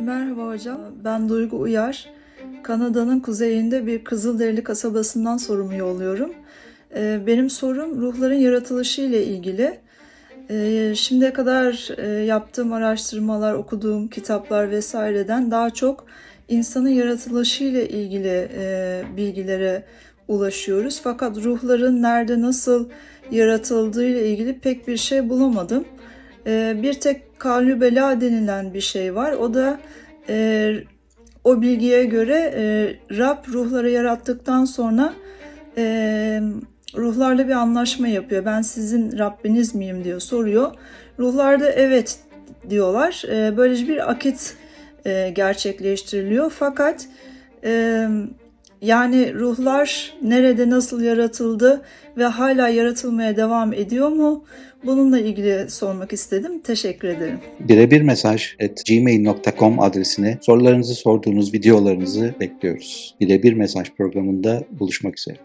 Merhaba hocam, ben Duygu Uyar. Kanada'nın kuzeyinde bir Kızılderili kasabasından sorumu yolluyorum. Ee, Benim sorum ruhların yaratılışı ile ilgili. Ee, Şimdiye kadar e, yaptığım araştırmalar, okuduğum kitaplar vesaireden daha çok insanın yaratılışı ile ilgili e, bilgilere ulaşıyoruz. Fakat ruhların nerede, nasıl yaratıldığı ile ilgili pek bir şey bulamadım. Ee, Bir tek kalübela denilen bir şey var. O da e, o bilgiye göre e, Rab ruhları yarattıktan sonra e, ruhlarla bir anlaşma yapıyor. Ben sizin Rabbiniz miyim diyor soruyor. Ruhlar da evet diyorlar. E, böylece bir akit e, gerçekleştiriliyor. Fakat e, yani ruhlar nerede nasıl yaratıldı ve hala yaratılmaya devam ediyor mu? Bununla ilgili sormak istedim. Teşekkür ederim. Birebir mesaj at gmail.com adresine sorularınızı sorduğunuz videolarınızı bekliyoruz. Birebir mesaj programında buluşmak üzere.